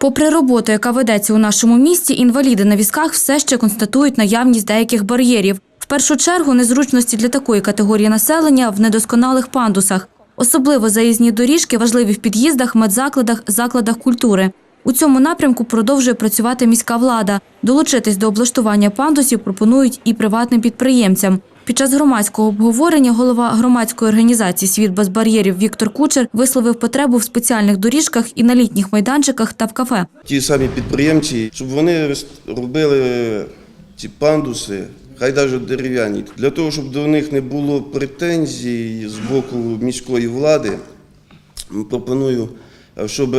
Попри роботу, яка ведеться у нашому місті, інваліди на візках все ще констатують наявність деяких бар'єрів. В першу чергу незручності для такої категорії населення в недосконалих пандусах. Особливо заїзні доріжки важливі в під'їздах, медзакладах, закладах культури. У цьому напрямку продовжує працювати міська влада. Долучитись до облаштування пандусів пропонують і приватним підприємцям. Під час громадського обговорення голова громадської організації Світ без бар'єрів Віктор Кучер висловив потребу в спеціальних доріжках і на літніх майданчиках та в кафе. ті самі підприємці, щоб вони робили ці пандуси, хай навіть дерев'яні, для того, щоб до них не було претензій з боку міської влади, пропоную, е, щоб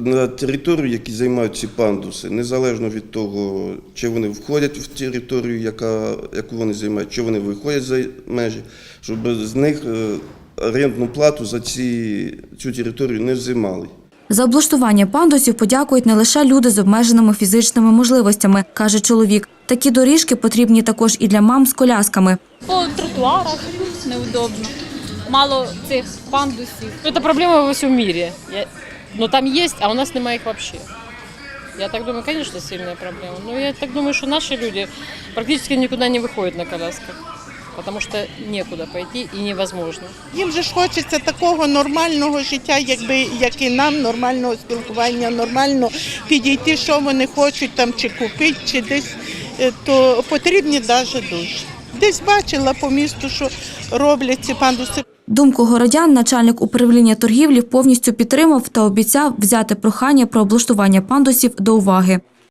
на територію, які займають ці пандуси, незалежно від того, чи вони входять в територію, яка, яку вони займають, чи вони виходять за межі, щоб з них е, орендну плату за ці, цю територію не взимали. За облаштування пандусів подякують не лише люди з обмеженими фізичними можливостями, каже чоловік. Такі доріжки потрібні також і для мам з колясками. По тротуарах неудобно. Мало цих пандусів. Это проблема во всем мире. Но там есть, а у нас нема их вообще. Я так думаю, конечно, сильная проблема. Но я так думаю, что наши люди практически никуда не выходят на колясках. Потому что некуда пойти и невозможно. Їм же ж хочеться такого нормального життя, якби як і нам, нормального спілкування, нормально підійти, що вони хочуть там чи купити, чи десь е, то потрібні навіть дуже. Десь бачила по місту, що роблять ці пандуси. Думку городян начальник управління торгівлі повністю підтримав та обіцяв взяти прохання про облаштування пандусів до уваги.